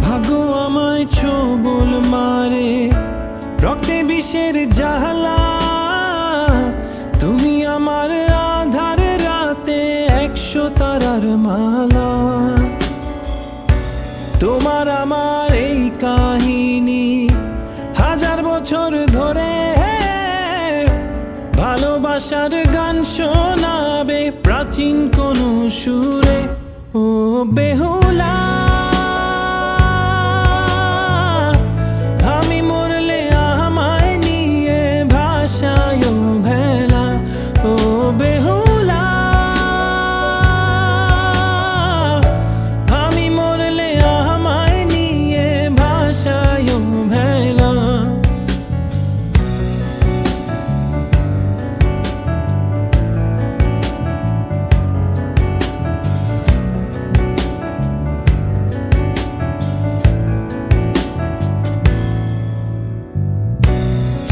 ভাগ্য আমায় ছোবল মারে, রক্তে বিষের জাহালা তুমি আমার আধার রাতে একশো তারার মালা। তোমার আমার এই কাহিনী হাজার বছর ধরে ভালোবাসার গান শোনাবে প্রাচীন কোন সুরে। ও বেহুলা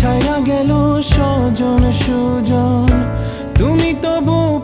ছায়া গেল সজন সুজন। তুমি তবু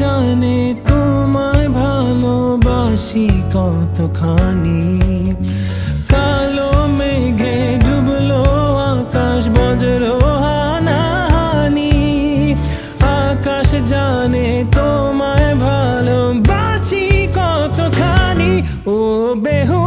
জানে তোমায় ভালোবাসি কতখানি। কালো মেঘে ডুবলো আকাশ, বজ্র হানাহানি। আকাশ জানে তোমায় ভালোবাসি কতখানি। ও বেহু